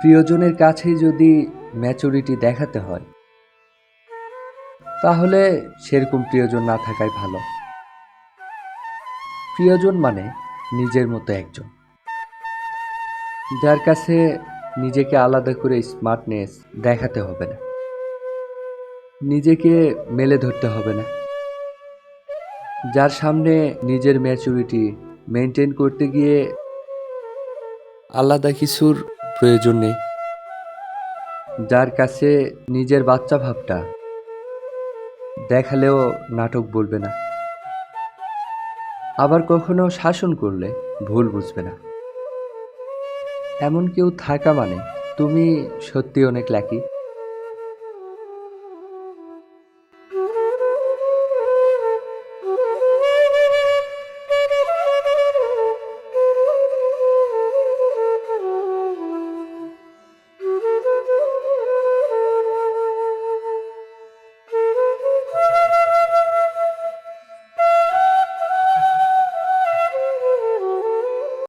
প্রিয়জনের কাছেই যদি ম্যাচুরিটি দেখাতে হয়, তাহলে সেরকম প্রিয়জন না থাকাই ভালো। প্রিয়জন মানে নিজের মতো একজন, যার কাছে নিজেকে আলাদা করে স্মার্টনেস দেখাতে হবে না, নিজেকে মেলে ধরতে হবে না, যার সামনে নিজের ম্যাচুরিটি মেনটেন করতে গিয়ে আলাদা কিছুর প্রয়োজন নেই। যার কাছে নিজের বাচ্চা ভাবটা, দেখালেও নাটক বলবে না। আবার কখনো শাসন করলে ভুল বুঝবে না। এমন কেউ থাকা মানে তুমি সত্যি অনেক লাকি